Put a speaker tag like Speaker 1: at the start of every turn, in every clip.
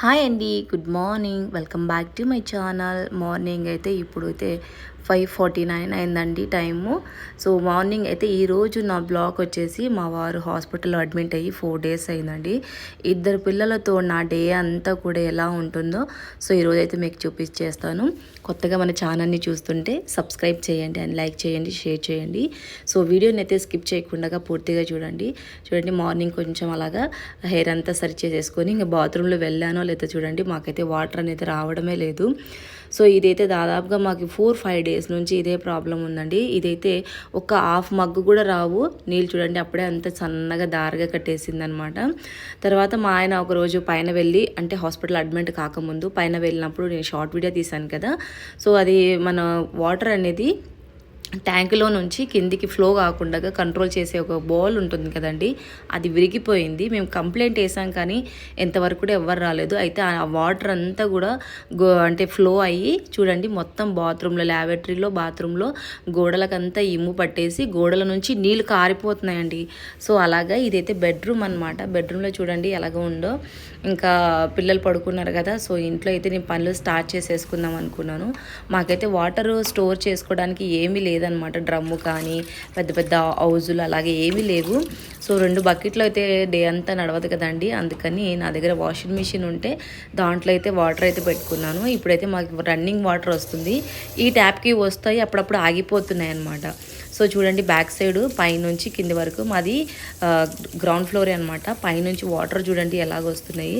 Speaker 1: Hi అండి good morning. Welcome back to my channel. Morning అయితే ఇప్పుడైతే ఫైవ్ ఫార్టీ నైన్ అయిందండి టైము. సో మార్నింగ్ అయితే ఈరోజు నా బ్లాగ్ వచ్చేసి మా వారు హాస్పిటల్లో అడ్మిట్ అయ్యి ఫోర్ డేస్ అయిందండి. ఇద్దరు పిల్లలతో నా డే అంతా కూడా ఎలా ఉంటుందో సో ఈరోజు అయితే మీకు చూపించేస్తాను కొత్తగా మన ఛానల్ని చూస్తుంటే సబ్స్క్రైబ్ చేయండి అండ్ లైక్ చేయండి షేర్ చేయండి. సో వీడియోని అయితే స్కిప్ చేయకుండా పూర్తిగా చూడండి. చూడండి మార్నింగ్ కొంచెం అలాగా హెయిర్ అంతా సరి చేసేసుకొని ఇంకా బాత్రూంలో వెళ్ళానో లేదో చూడండి మాకైతే వాటర్ అనేది రావడమే లేదు. సో ఇదైతే దాదాపుగా మాకు ఫోర్ ఫైవ్ డేస్ నుంచి ఇదే ప్రాబ్లం ఉందండి. ఇదైతే ఒక హాఫ్ మగ్గు కూడా రావు. నీళ్ళు చూడండి అప్పుడే అంత సన్నగా దారగా కట్టేసింది అనమాట తర్వాత మా ఆయన ఒకరోజు పైన వెళ్ళి అంటే హాస్పిటల్ అడ్మిట్ కాకముందు పైన వెళ్ళినప్పుడు నేను షార్ట్ వీడియో తీశాను కదా. సో అది మన వాటర్ అనేది ట్యాంకులో నుంచి కిందికి ఫ్లో కాకుండా కంట్రోల్ చేసే ఒక బాల్ ఉంటుంది కదండి అది విరిగిపోయింది. మేము కంప్లైంట్ వేసాం కానీ ఎంతవరకు కూడా ఎవ్వరు రాలేదు. అయితే ఆ వాటర్ అంతా కూడా గో అంటే ఫ్లో అయ్యి చూడండి మొత్తం బాత్రూంలో ల్యాబరేటరీలో బాత్రూంలో గోడలకంతా ఇమ్ము పట్టేసి గోడల నుంచి నీళ్ళు కారిపోతున్నాయండి. సో అలాగా ఇదైతే బెడ్రూమ్ అనమాట బెడ్రూమ్లో చూడండి ఎలాగ ఉందో. ఇంకా పిల్లలు పడుకున్నారు కదా సో ఇంట్లో అయితే నేను పనులు స్టార్ట్ చేసేసుకుందాం అనుకున్నాను. మాకైతే వాటర్ స్టోర్ చేసుకోవడానికి ఏమీ లేదనమాట. డ్రమ్ము కానీ పెద్ద పెద్ద హౌజులు అలాగే ఏమీ లేవు. సో రెండు బకెట్లు అయితే డే అంతా నడవదు కదండి. అందుకని నా దగ్గర వాషింగ్ మిషన్ ఉంటే దాంట్లో అయితే వాటర్ అయితే పెట్టుకున్నాను. ఇప్పుడైతే మాకు రన్నింగ్ వాటర్ వస్తుంది. ఈ ట్యాప్కి వస్తాయి అప్పుడప్పుడు ఆగిపోతున్నాయి అనమాట సో చూడండి బ్యాక్ సైడ్ పైనుంచి కింది వరకు మాది గ్రౌండ్ ఫ్లోరే అనమాట పైనుంచి వాటర్ చూడండి ఎలాగ వస్తున్నాయి.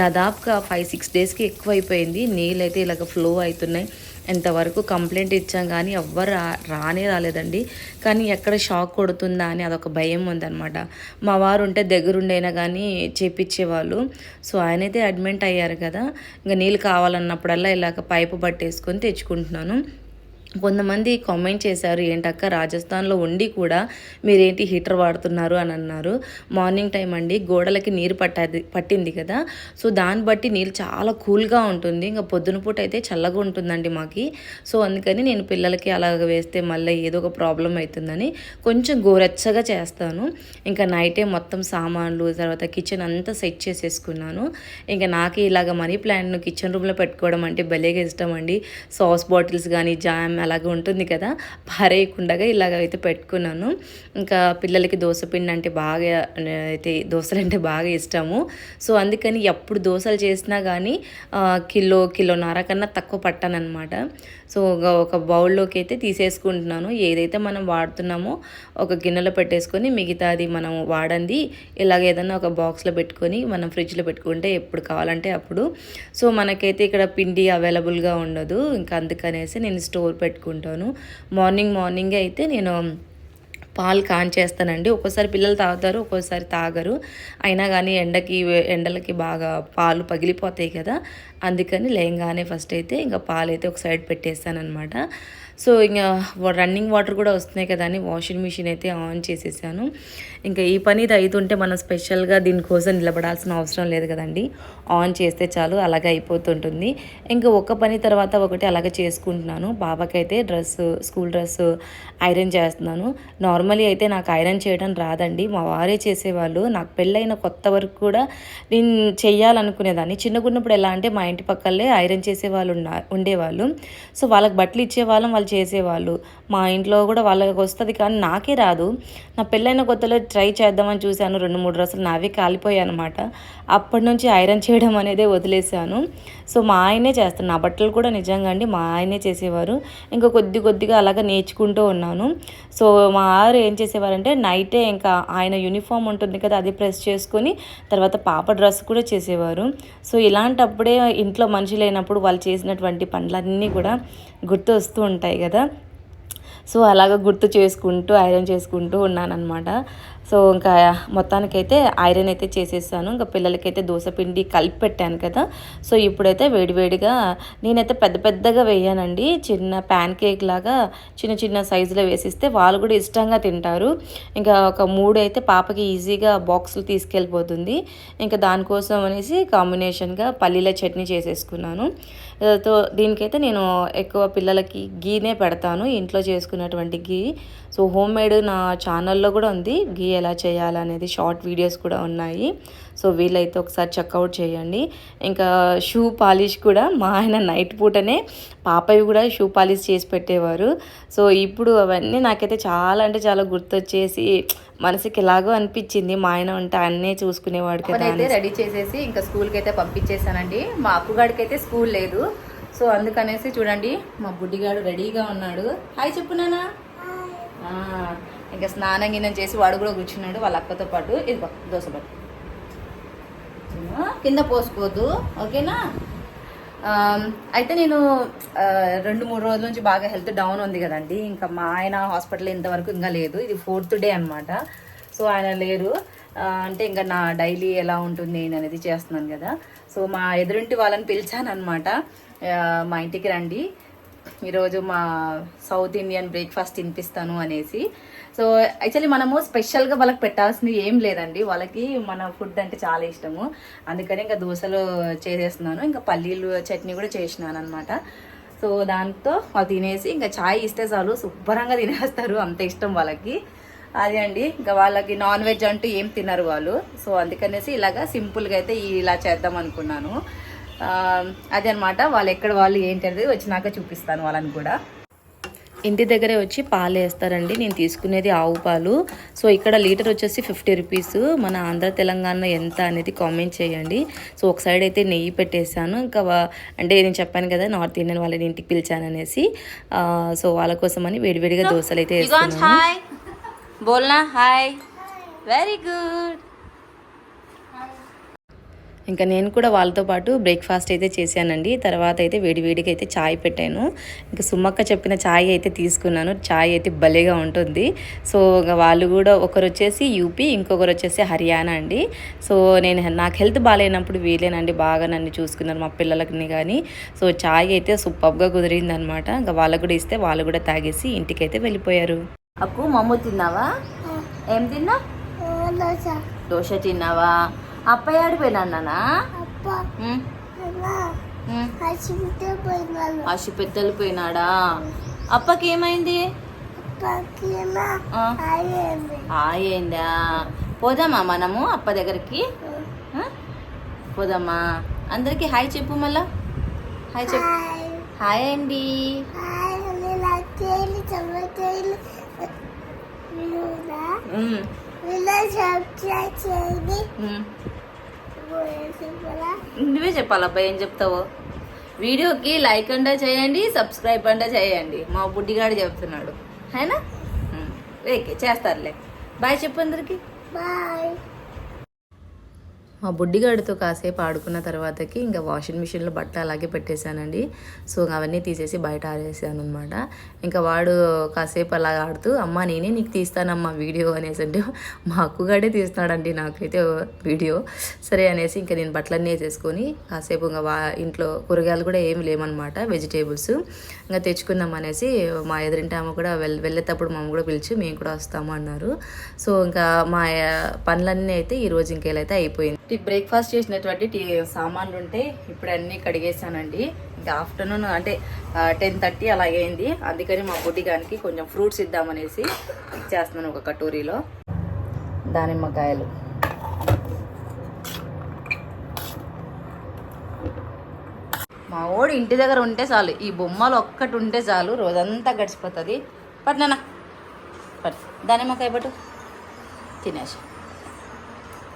Speaker 1: దాదాపుగా ఫైవ్ సిక్స్ డేస్కి ఎక్కువ అయిపోయింది నీళ్ళు అయితే ఇలాగ ఫ్లో అవుతున్నాయి. ఎంతవరకు కంప్లైంట్ ఇచ్చాం కానీ ఎవ్వరు రా రానే రాలేదండి. కానీ ఎక్కడ షాక్ కొడుతుందా అని అదొక భయం ఉందన్నమాట. మా వారు ఉంటే దగ్గరుండైనా కానీ చేపించేవాళ్ళు సో ఆయనైతే అడ్మిట్ అయ్యారు కదా. ఇంకా నీళ్ళు కావాలన్నప్పుడల్లా ఇలాగ పైపు పట్టేసుకొని తెచ్చుకుంటున్నాను. కొంతమంది కామెంట్ చేశారు ఏంటక్క రాజస్థాన్లో ఉండి కూడా మీరేంటి హీటర్ వాడుతున్నారు? అని అన్నారు. మార్నింగ్ టైం అండి గోడలకి నీరు పట్టది పట్టింది కదా. సో దాన్ని బట్టి నీళ్ళు చాలా కూల్గా ఉంటుంది. ఇంకా పొద్దున పూట అయితే చల్లగా ఉంటుందండి మాకి. సో అందుకని నేను పిల్లలకి అలాగ వేస్తే మళ్ళీ ఏదో ఒక ప్రాబ్లం అవుతుందని కొంచెం గోరెచ్చగా చేస్తాను. ఇంకా నైటే మొత్తం సామాన్లు తర్వాత కిచెన్ అంతా సెట్ చేసేసుకున్నాను. ఇంకా నాకు ఇలాగ మనీ ప్లాంట్ను కిచెన్ రూమ్లో పెట్టుకోవడం అంటే భలేగా ఇష్టం అండి. సాస్ బాటిల్స్ కానీ జామ్ అలాగే ఉంటుంది కదా. పారేయకుండా ఇలాగ అయితే పెట్టుకున్నాను. ఇంకా పిల్లలకి దోశపిండి అంటే బాగా అయితే దోశలు అంటే బాగా ఇష్టము. సో అందుకని ఎప్పుడు దోశలు చేసినా కానీ కిలో కిలోన్నర కన్నా తక్కువ పట్టానమాట సో ఒక బౌల్లోకి అయితే తీసేసుకుంటున్నాను. ఏదైతే మనం వాడుతున్నామో ఒక గిన్నెలో పెట్టేసుకొని మిగతాది మనం వాడంది ఇలాగ ఏదైనా ఒక బాక్స్లో పెట్టుకొని మనం ఫ్రిడ్జ్లో పెట్టుకుంటే ఎప్పుడు కావాలంటే అప్పుడు. సో మనకైతే ఇక్కడ పిండి అవైలబుల్గా ఉండదు. ఇంకా అందుకనేసి నేను స్టోర్ పెట్టి పెట్టుకుంటాను. మార్నింగ్ మార్నింగ్ అయితే నేను పాలు కాంచేస్తానండి. ఒక్కోసారి పిల్లలు తాగుతారు ఒక్కోసారి తాగరు. అయినా కానీ ఎండకి ఎండలకి బాగా పాలు పగిలిపోతాయి కదా. అందుకని లేయంగానే ఫస్ట్ అయితే ఇంకా పాలు అయితే ఒక సైడ్ పెట్టేస్తానమాట సో ఇంకా రన్నింగ్ వాటర్ కూడా వస్తున్నాయి కదా అని వాషింగ్ మిషన్ అయితే ఆన్ చేసేసాను. ఇంకా ఈ పని ఇది అవుతుంటే మనం స్పెషల్గా దీనికోసం నిలబడాల్సిన అవసరం లేదు కదండి. ఆన్ చేస్తే చాలు అలాగే అయిపోతుంటుంది. ఇంకా ఒక పని తర్వాత ఒకటి అలాగే చేసుకుంటున్నాను. బాబాకైతే డ్రెస్ స్కూల్ డ్రెస్ ఐరన్ చేస్తున్నాను. నార్మలీ అయితే నాకు ఐరన్ చేయడం రాదండి. మా వారే చేసేవాళ్ళు. నాకు పెళ్ళైన కొత్త వరకు కూడా నేను చెయ్యాలనుకునేదాన్ని. చిన్నగున్నప్పుడు ఎలా అంటే మా ఇంటి పక్కలే ఐరన్ చేసేవాళ్ళు ఉండేవాళ్ళు. సో వాళ్ళకి బట్టలు ఇచ్చేవాళ్ళం వాళ్ళు చేసేవాళ్ళు. మా ఇంట్లో కూడా వాళ్ళకి వస్తుంది కానీ నాకే రాదు. నా పెళ్ళైన కొత్తలో ట్రై చేద్దామని చూశాను. రెండు మూడు రోజులు నావే కాలిపోయాయి అనమాట అప్పటి నుంచి ఐరన్ చేయడం అనేది వదిలేశాను. సో మా ఆయనే చేస్తాను. నా బట్టలు కూడా నిజంగా అండి మా ఆయనే చేసేవారు. ఇంకా కొద్ది కొద్దిగా అలాగా నేర్చుకుంటూ ఉన్నాను. సో మా ఆరు ఏం చేసేవారంటే నైటే ఇంకా ఆయన యూనిఫామ్ ఉంటుంది కదా అది ప్రెస్ చేసుకొని తర్వాత పాప డ్రెస్ కూడా చేసేవారు. సో ఇలాంటప్పుడే ఇంట్లో మనిషి లేనప్పుడు వాళ్ళు చేసినటువంటి పనులన్నీ కూడా గుర్తు వస్తూ ఉంటాయి కదా. సో అలాగ గుర్తు చేసుకుంటూ ఐరన్ చేసుకుంటూ ఉన్నానన్నమాట. సో ఇంకా మొత్తానికైతే ఐరన్ అయితే చేసేసాను. ఇంకా పిల్లలకైతే పిండి కలిపి పెట్టాను కదా. సో ఇప్పుడైతే వేడివేడిగా నేనైతే పెద్ద పెద్దగా వేయానండి. చిన్న ప్యాన్ కేక్ లాగా చిన్న చిన్న సైజులో వేసిస్తే వాళ్ళు కూడా ఇష్టంగా తింటారు. ఇంకా ఒక మూడు అయితే పాపకి ఈజీగా బాక్సులు తీసుకెళ్ళిపోతుంది. ఇంకా దానికోసం అనేసి కాంబినేషన్గా పల్లీల చట్నీ చేసేసుకున్నాను. తో దీనికైతే నేను ఎక్కువ పిల్లలకి గీనే పెడతాను ఇంట్లో చేసుకున్నటువంటి గీ. సో హోమ్ మేడ్ నా ఛానల్లో కూడా ఉంది. గీ ఎలా చేయాలనేది షార్ట్ వీడియోస్ కూడా ఉన్నాయి. సో వీలైతే ఒకసారి చెక్అవుట్ చేయండి. ఇంకా షూ పాలిష్ కూడా మా ఆయన నైట్ పూటనే పాపవి కూడా షూ పాలిష్ చేసి పెట్టేవారు. సో ఇప్పుడు అవన్నీ నాకైతే చాలా అంటే చాలా గుర్తొచ్చేసి మనసుకి ఎలాగో అనిపించింది. మా ఆయన ఉంటే అన్నీ చూసుకునేవాడు కదా అయితే రెడీ చేసేసి ఇంకా స్కూల్కి అయితే పంపించేసానండి మా అప్పుగాడికి అయితే స్కూల్ లేదు. సో అందుకనేసి చూడండి మా బుడ్డిగాడు రెడీగా ఉన్నాడు. హాయ్ చెప్పు నానా ఆ, ఇంకా స్నానం గిన్నం చేసి వాడు కూడా కూర్చున్నాడు వాళ్ళ అక్కతో పాటు. ఇదిగో దోశ పట్టు. కింద పోసుకోవద్దు ఓకేనా? Um, అయితే నేను uh, రెండు మూడు రోజుల నుంచి బాగా హెల్త్ డౌన్ ఉంది కదండి. ఇంకా మా ఆయన హాస్పిటల్ ఇంతవరకు ఇంకా లేదు. ఇది ఫోర్త్ డే అనమాట సో ఆయన లేరు uh, అంటే ఇంకా నా డైలీ ఎలా ఉంటుంది నేను అనేది చేస్తున్నాను కదా. సో మా ఎదురింటి వాళ్ళని పిలిచాను అనమాట uh, మా ఇంటికి రండి. ఈరోజు మా సౌత్ ఇండియన్ బ్రేక్ఫాస్ట్ తినిపిస్తాను అనేసి. సో యాక్చువల్లీ మనము స్పెషల్గా వాళ్ళకి పెట్టాల్సింది ఏం లేదండి. వాళ్ళకి మన ఫుడ్ అంటే చాలా ఇష్టము. అందుకని ఇంకా దోశలు చేసేస్తున్నాను. ఇంకా పల్లీలు చట్నీ కూడా చేసినాను అనమాట సో దాంతో వాళ్ళు తినేసి ఇంకా చాయ్ ఇస్తే చాలు. శుభ్రంగా తినేస్తారు. అంత ఇష్టం వాళ్ళకి. అదే అండి. ఇంకా వాళ్ళకి నాన్ వెజ్ అంటూ ఏం తినరు వాళ్ళు. సో అందుకనేసి ఇలాగా సింపుల్గా అయితే ఇలా చేద్దాం అనుకున్నాను. అదే అనమాట వాళ్ళు ఎక్కడ వాళ్ళు ఏంటి అనేది వచ్చినాక చూపిస్తాను వాళ్ళని కూడా. ఇంటి దగ్గరే వచ్చి పాలు వేస్తారండి. నేను తీసుకునేది ఆవు పాలు. సో ఇక్కడ లీటర్ వచ్చేసి ఫిఫ్టీ రూపీస్. మన ఆంధ్ర తెలంగాణ ఎంత అనేది కామెంట్ చేయండి. సో ఒక సైడ్ అయితే నెయ్యి పెట్టేశాను. ఇంకా అంటే నేను చెప్పాను కదా నార్త్ ఇండియన్ వాళ్ళని ఇంటికి పిలిచాను అనేసి. సో వాళ్ళ కోసమని వేడివేడిగా దోశలు అయితే వేస్తున్నాను. హాయ్ బోల్నా హాయ్ వెరీ గుడ్ ఇంకా నేను కూడా వాళ్ళతో పాటు బ్రేక్ఫాస్ట్ అయితే చేశానండి. తర్వాత అయితే వేడి వేడిగా అయితే చాయ్ పెట్టాను. ఇంకా సుమ్మక్క చెప్పిన చాయ్ అయితే తీసుకున్నాను. చాయ్ అయితే భలేగా ఉంటుంది. సో వాళ్ళు కూడా ఒకరు వచ్చేసి యూపీ ఇంకొకరు వచ్చేసి హర్యానా అండి. సో నేను నాకు హెల్త్ బాగాలేనప్పుడు వీలేనండి. బాగా నన్ను చూసుకున్నారు మా పిల్లలకి కానీ సో చాయ్ అయితే సూపర్గా కుదిరింది అనమాట ఇంకా వాళ్ళకు కూడా ఇస్తే వాళ్ళు కూడా తాగేసి ఇంటికి అయితే వెళ్ళిపోయారు. అక్కు మమ్ము తిన్నావా? ఏం తిన్నా దోశ తిన్నావా? అప్పయ్య ఆడిపోయినా అసి పెద్దలు పోయినాడా? అప్పకి ఏమైంది? ఆయిందా పోదామా మనము అప్ప దగ్గరికి? పోదామా? అందరికి హాయ్ చెప్పు మళ్ళా. హాయ్ చెప్పు. హాయ్. అండి. ఉమ్. నువ్వే చెప్పాలి అబ్బాయి ఏం చెప్తావో. వీడియోకి లైక్ అండా చేయండి సబ్స్క్రైబ్ అండా చేయండి. మా బుడ్డిగాడు చెప్తున్నాడు. అయినా? ఓకే చేస్తారులే. బాయ్ చెప్పు అందరికి.
Speaker 2: బాయ్.
Speaker 1: మా బుడ్డిగాడితో కాసేపు ఆడుకున్న తర్వాతకి ఇంకా వాషింగ్ మిషన్లో బట్ట అలాగే పెట్టేశానండి. సో అవన్నీ తీసేసి బయట ఆరేసాను అనమాట ఇంకా వాడు కాసేపు అలా ఆడుతూ అమ్మ నేనే నీకు తీస్తానమ్మా వీడియో అనేసి అంటే మా అక్కుగాడే తీస్తున్నాడండి నాకైతే వీడియో సరే అనేసి ఇంకా నేను బట్టలన్నీ వేసేసుకొని కాసేపు ఇంకా వా ఇంట్లో కూరగాయలు కూడా ఏమి లేవన్నమాట వెజిటేబుల్స్. ఇంకా తెచ్చుకుందాం అనేసి మా ఎదురింటి ఆమె కూడా వెళ్ వెళ్ళేటప్పుడు మమ్మ కూడా పిలిచి మేము కూడా వస్తాము అన్నారు. సో ఇంకా మా పనులన్నీ అయితే ఈ రోజు ఇంకేలైతే అయిపోయింది. బ్రేక్ఫాస్ట్ చేసినటువంటి టీ సామాన్లు ఉంటే ఇప్పుడు అన్నీ కడిగేసానండి. ఇంకా ఆఫ్టర్నూన్ అంటే టెన్ థర్టీ అలా అయింది. అందుకని మా బుడ్డిగానికి కొంచెం ఫ్రూట్స్ ఇద్దామనేసి చేస్తున్నాను ఒక కటోరీలో. దానిమ్మకాయలు. మా ఓడి ఇంటి దగ్గర ఉంటే చాలు ఈ బొమ్మలు ఒక్కటి ఉంటే చాలు రోజంతా గడిచిపోతుంది. పట్నానా పట్ దానిమ్మకాయ పట్టు. తినేసి.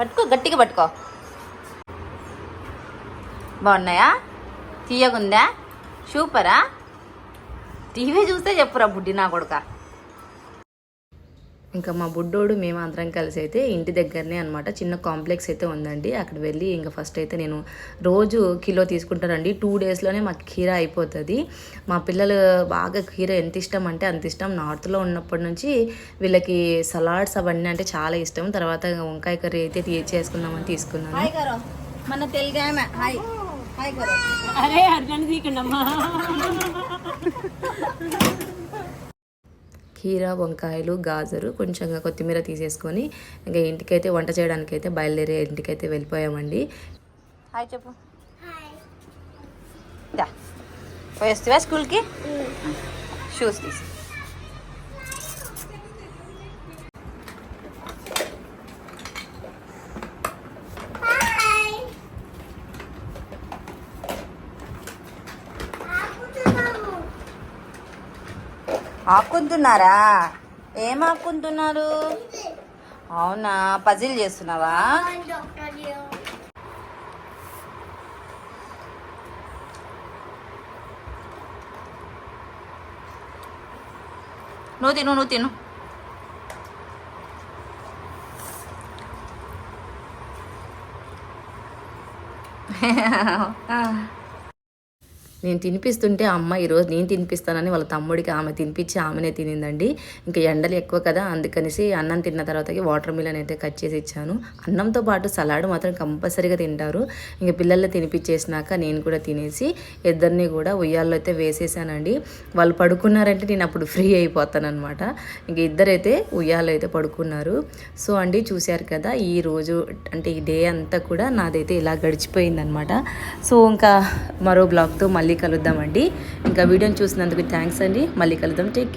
Speaker 1: పట్టుకో గట్టిగా పట్టుకో. బాగున్నాయా? తీయగుందా సూపరా? టీవీ చూస్తే చెప్పురా బుడ్డి నా కొడుక. ఇంకా మా బుడ్డోడు మేము అందరం కలిసి అయితే ఇంటి దగ్గరనే అనమాట చిన్న కాంప్లెక్స్ అయితే ఉందండి. అక్కడ వెళ్ళి ఇంకా ఫస్ట్ అయితే నేను రోజు కిలో తీసుకుంటానండి. టూ డేస్లోనే మాకు కీర అయిపోతుంది. మా పిల్లలు బాగా కీర ఎంత ఇష్టం అంటే అంత ఇష్టం. నార్త్లో ఉన్నప్పటి నుంచి వీళ్ళకి సలాడ్స్ అవన్నీ అంటే చాలా ఇష్టం. తర్వాత వంకాయ కర్రీ అయితే చేసుకుందామని తీసుకున్నాను. హాయ్ గారు. మన తెలుగు ఆమె. హాయ్. హాయ్ గారు.
Speaker 3: అరే తీకండమ్మా
Speaker 1: కీర వంకాయలు గాజరు కొంచెంగా కొత్తిమీర తీసేసుకొని ఇంకా ఇంటికైతే వంట చేయడానికి అయితే బయలుదేరే ఇంటికైతే వెళ్ళిపోయామండి. హాయ్ చెప్పు. దా. పోయేస్తావా స్కూల్కి? షూస్ తీసి ఆకుంటున్నారా ఏం ఆకుంటున్నారు అవునా పజిల్ చేస్తున్నావా? నువ్వు తిను నువ్వు తిను. నేను తినిపిస్తుంటే అమ్మ ఈరోజు నేను తినిపిస్తానని వాళ్ళ తమ్ముడికి ఆమె తినిపించి ఆమెనే తినిందండి. ఇంకా ఎండలు ఎక్కువ కదా అందుకనేసి అన్నం తిన్న తర్వాతకి వాటర్ మిలన్ అయితే కట్ చేసి ఇచ్చాను. అన్నంతో పాటు సలాడ్ మాత్రం కంపల్సరీగా తింటారు. ఇంకా పిల్లల్ని తినిపించేసినాక నేను కూడా తినేసి ఇద్దరిని కూడా ఉయ్యాల్లో అయితే వేసేసానండి. వాళ్ళు పడుకున్నారంటే నేను అప్పుడు ఫ్రీ అయిపోతాను అనమాట ఇంక ఇద్దరైతే ఉయ్యాలో అయితే పడుకున్నారు. సో అండి చూశారు కదా ఈ రోజు అంటే ఈ డే అంతా కూడా నాదైతే ఇలా గడిచిపోయిందనమాట సో ఇంకా మరో బ్లాగ్తో మళ్ళీ కలుద్దామండి. ఇంకా వీడియోని చూసినందుకు థ్యాంక్స్ అండి. మళ్ళీ కలుద్దాం. Take care